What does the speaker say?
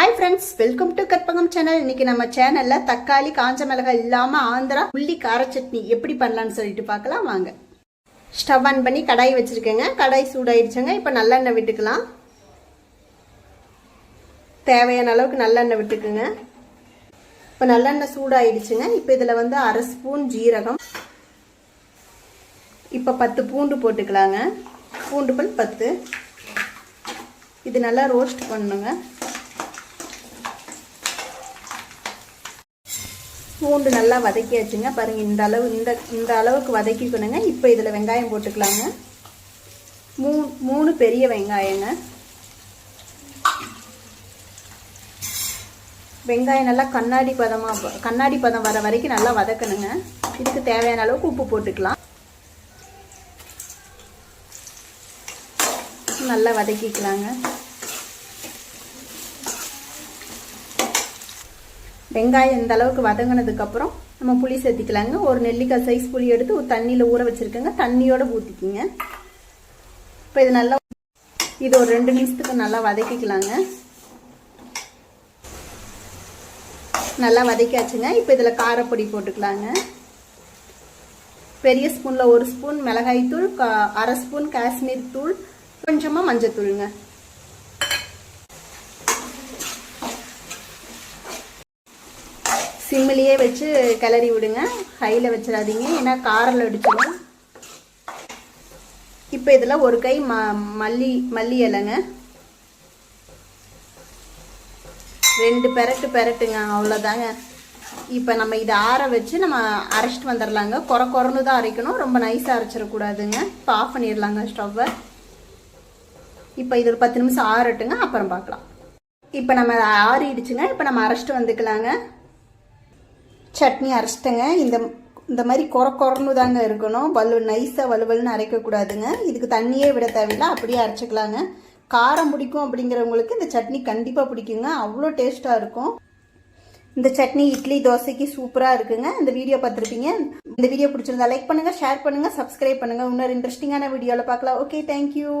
Hi friends welcome to Karpagam channel இன்னைக்கு நம்ம சேனல்ல தக்காளி காஞ்ச மிளகாய் இல்லாம ஆந்திரா உள்ளி கார சட்னி எப்படி பண்ணலாம்னு சொல்லிட்டு பார்க்கலாம் வாங்க. ஸ்டவ் ஆன் பண்ணி கடாய் வச்சிருக்கேங்க. கடாய் சூடாயிடுச்சுங்க. இப்போ நல்லெண்ணெய் விட்டுக்கலாம். தேவையான அளவுக்கு நல்லெண்ணெய் விட்டுக்குங்க. இப்போ நல்லெண்ணெய் சூடாயிடுச்சுங்க. இப்போ இதில் வந்து அரை ஸ்பூன் ஜீரகம். இப்போ பத்து பூண்டு போட்டுக்கலாங்க. பூண்டு பல் பத்து. இது நல்லா ரோஸ்ட் பண்ணுங்க பூண்டு நல்லா வதக்கியாச்சுங்க. பாருங்கள் இந்த அளவு இந்த இந்த அளவுக்கு வதக்கிக்கணுங்க. இப்போ இதில் வெங்காயம் போட்டுக்கலாங்க. மூ மூணு பெரிய வெங்காயங்க. வெங்காயம் நல்லா கண்ணாடி பதமாக கண்ணாடி பதம் வர வரைக்கும் நல்லா வதக்கணுங்க. இதுக்கு தேவையான அளவுக்கு உப்பு போட்டுக்கலாம். நல்லா வதக்கிக்கலாங்க. வெங்காயம் இந்த அளவுக்கு வதங்கினதுக்கப்புறம் நம்ம புளி சேர்த்திக்கலாங்க. ஒரு நெல்லிக்காய் சைஸ் புளி எடுத்து ஒரு தண்ணியில் ஊற வச்சுருக்கேங்க. தண்ணியோடு ஊற்றிக்கிங்க இப்போ இது நல்லா இது ஒரு ரெண்டு நிமிஷத்துக்கு நல்லா வதக்கிக்கலாங்க. நல்லா வதக்காச்சுங்க இப்போ இதில் காரப்பொடி போட்டுக்கலாங்க. பெரிய ஸ்பூனில் ஒரு ஸ்பூன் மிளகாய்த்தூள் கா அரை ஸ்பூன் காஷ்மீர் தூள் கொஞ்சமாக மஞ்சள் தூளுங்க சிம்மிலேயே வச்சு கிளறி விடுங்க. ஹையில் வச்சிடாதீங்க. ஏன்னா காரில் அடிச்சிடும். இப்போ இதில் ஒரு கை ம மல்லி மல்லி இலைங்க. ரெண்டு பெரட்டு பெரட்டுங்க. அவ்வளோதாங்க இப்போ நம்ம இதை ஆற வச்சு நம்ம அரைச்சிட்டு வந்துடலாங்க. குறை குறந்து தான் அரைக்கணும். ரொம்ப நைஸாக அரைச்சிடக்கூடாதுங்க. இப்போ ஆஃப் பண்ணிடலாங்க ஸ்டவ்வை இப்போ இது ஒரு பத்து நிமிஷம் ஆறட்டுங்க. அப்புறம் பார்க்கலாம். இப்போ நம்ம ஆறிடுச்சுங்க. இப்போ நம்ம அரைச்சிட்டு வந்துக்கலாங்க. சட்னி அரைச்சிட்டேங்க. இந்த இந்த மாதிரி குறை குறன்னு தாங்க இருக்கணும். வலு நைஸாக வலுவலுன்னு அரைக்கக்கூடாதுங்க. இதுக்கு தண்ணியே விட தேவையில்லை. அப்படியே அரைச்சிக்கலாங்க. காரம் பிடிக்கும் அப்படிங்கிறவங்களுக்கு இந்த சட்னி கண்டிப்பாக பிடிக்குங்க. அவ்வளோ டேஸ்ட்டாக இருக்கும். இந்த சட்னி இட்லி தோசைக்கு சூப்பராக இருக்குங்க. இந்த வீடியோ பார்த்துருப்பீங்க. இந்த வீடியோ பிடிச்சிருந்தா லைக் பண்ணுங்கள் ஷேர் பண்ணுங்கள் சப்ஸ்கிரைப் பண்ணுங்கள் இன்னொரு இன்ட்ரெஸ்டிங்கான வீடியோவில் பார்க்கலாம். Okay thank you